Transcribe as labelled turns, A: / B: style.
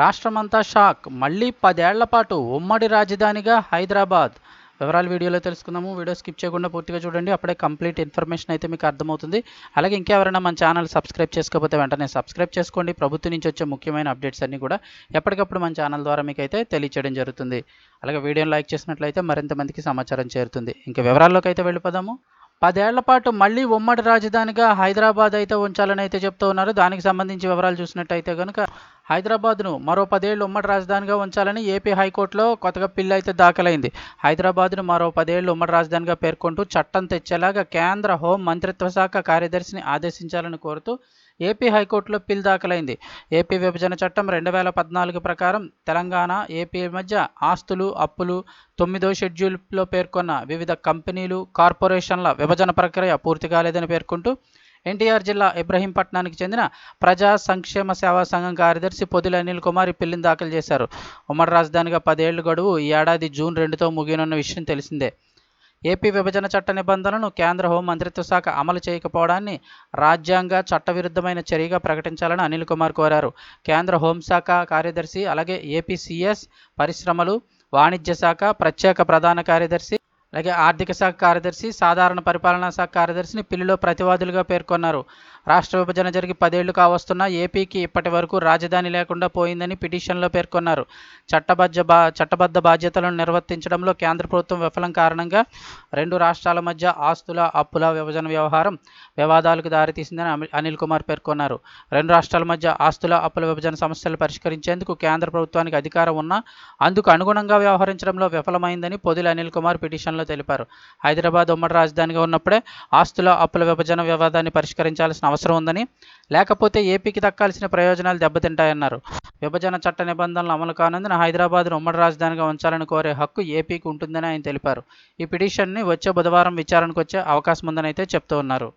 A: రాష్ట్రమంతా షాక్. మళ్ళీ పదేళ్ళ పాటు ఉమ్మడి రాజధానిగా హైదరాబాద్. వివరాలు వీడియోలో తెలుసుకుందాము. వీడియో స్కిప్ చేయకుండా పూర్తిగా చూడండి. అప్పుడే కంప్లీట్ ఇన్ఫర్మేషన్ అయితే మీకు అర్థమవుతుంది. అలాగే ఇంకెవరైనా మన ఛానల్ సబ్స్క్రైబ్ చేసుకోకపోతే వెంటనే సబ్స్క్రైబ్ చేసుకోండి. ప్రభుత్వం నుంచి వచ్చే ముఖ్యమైన అప్డేట్స్ అన్నీ కూడా ఎప్పటికప్పుడు మన ఛానల్ ద్వారా మీకు అయితే తెలియచేయడం జరుగుతుంది. అలాగే వీడియోని లైక్ చేసినట్లయితే మరింత మందికి సమాచారం చేరుతుంది. ఇంకా వివరాల్లోకి అయితే వెళ్ళిపోదాము. పదేళ్ళ పాటు మళ్ళీ ఉమ్మడి రాజధానిగా హైదరాబాద్ అయితే ఉంచాలని అయితే చెప్తూ ఉన్నారు. దానికి సంబంధించి వివరాలు చూసినట్టయితే కనుక హైదరాబాద్ను మరో పదేళ్ళు ఉమ్మడి రాజధానిగా ఉంచాలని ఏపీ హైకోర్టులో కొత్తగా పిల్లి అయితే దాఖలైంది. హైదరాబాద్ను మరో పదేళ్ళు ఉమ్మడి రాజధానిగా పేర్కొంటూ చట్టం తెచ్చేలాగా కేంద్ర హోం మంత్రిత్వ శాఖ కార్యదర్శిని ఆదేశించాలని కోరుతూ ఏపీ హైకోర్టులో పిల్ దాఖలైంది. ఏపీ విభజన చట్టం రెండు వేల పద్నాలుగు ప్రకారం తెలంగాణ ఏపీ మధ్య ఆస్తులు అప్పులు తొమ్మిదో షెడ్యూల్లో పేర్కొన్న వివిధ కంపెనీలు కార్పొరేషన్ల విభజన ప్రక్రియ పూర్తి కాలేదని పేర్కొంటూ ఎన్టీఆర్ జిల్లా ఇబ్రహీంపట్నానికి చెందిన ప్రజా సంక్షేమ సేవా సంఘం కార్యదర్శి పొదిలి అనిల్ కుమార్ ఈ పిల్లిని దాఖలు చేశారు. ఉమ్మడి రాజధానిగా పదేళ్ళ గడువు ఈ ఏడాది జూన్ రెండుతో ముగియనున్న విషయం తెలిసిందే. ఏపీ విభజన చట్ట నిబంధనలను కేంద్ర హోం మంత్రిత్వ శాఖ అమలు చేయకపోవడాన్ని రాజ్యాంగ చట్టవిరుద్ధమైన చర్యగా ప్రకటించాలని అనిల్ కుమార్ కోరారు. కేంద్ర హోంశాఖ కార్యదర్శి అలాగే ఏపీసీఎస్ పరిశ్రమలు వాణిజ్య శాఖ ప్రత్యేక ప్రధాన కార్యదర్శి అలాగే ఆర్థిక శాఖ కార్యదర్శి సాధారణ పరిపాలనా శాఖ కార్యదర్శిని పిల్లిలో ప్రతివాదులుగా పేర్కొన్నారు. రాష్ట్ర విభజన జరిగి పదేళ్ళు కావస్తున్న ఏపీకి ఇప్పటి వరకు రాజధాని లేకుండా పోయిందని పిటిషన్లో పేర్కొన్నారు. చట్టబద్ధ బా చట్టబద్ధ బాధ్యతలను నిర్వర్తించడంలో కేంద్ర ప్రభుత్వం విఫలం కారణంగా రెండు రాష్ట్రాల మధ్య ఆస్తుల అప్పుల విభజన వ్యవహారం వివాదాలకు దారితీసిందని అనిల్ కుమార్ పేర్కొన్నారు. రెండు రాష్ట్రాల మధ్య ఆస్తుల అప్పుల విభజన సమస్యలు పరిష్కరించేందుకు కేంద్ర ప్రభుత్వానికి అధికారం ఉన్నా అందుకు అనుగుణంగా వ్యవహరించడంలో విఫలమైందని పొదిలి అనిల్ కుమార్ పిటిషన్ ప్రకటనలో తెలిపారు. హైదరాబాద్ ఉమ్మడి రాజధానిగా ఉన్నప్పుడే ఆస్తుల అప్పుల విభజన వివాదాన్ని పరిష్కరించాల్సిన అవసరం ఉందని లేకపోతే ఏపీకి దక్కాల్సిన ప్రయోజనాలు దెబ్బతింటాయన్నారు. విభజన చట్ట నిబంధనలు అమలు కానందున హైదరాబాద్ను ఉమ్మడి రాజధానిగా ఉంచాలని కోరే హక్కు ఏపీకి ఉంటుందని ఆయన తెలిపారు. ఈ పిటిషన్ని వచ్చే బుధవారం విచారణకు వచ్చే అవకాశం ఉందని అయితే చెప్తూ ఉన్నారు.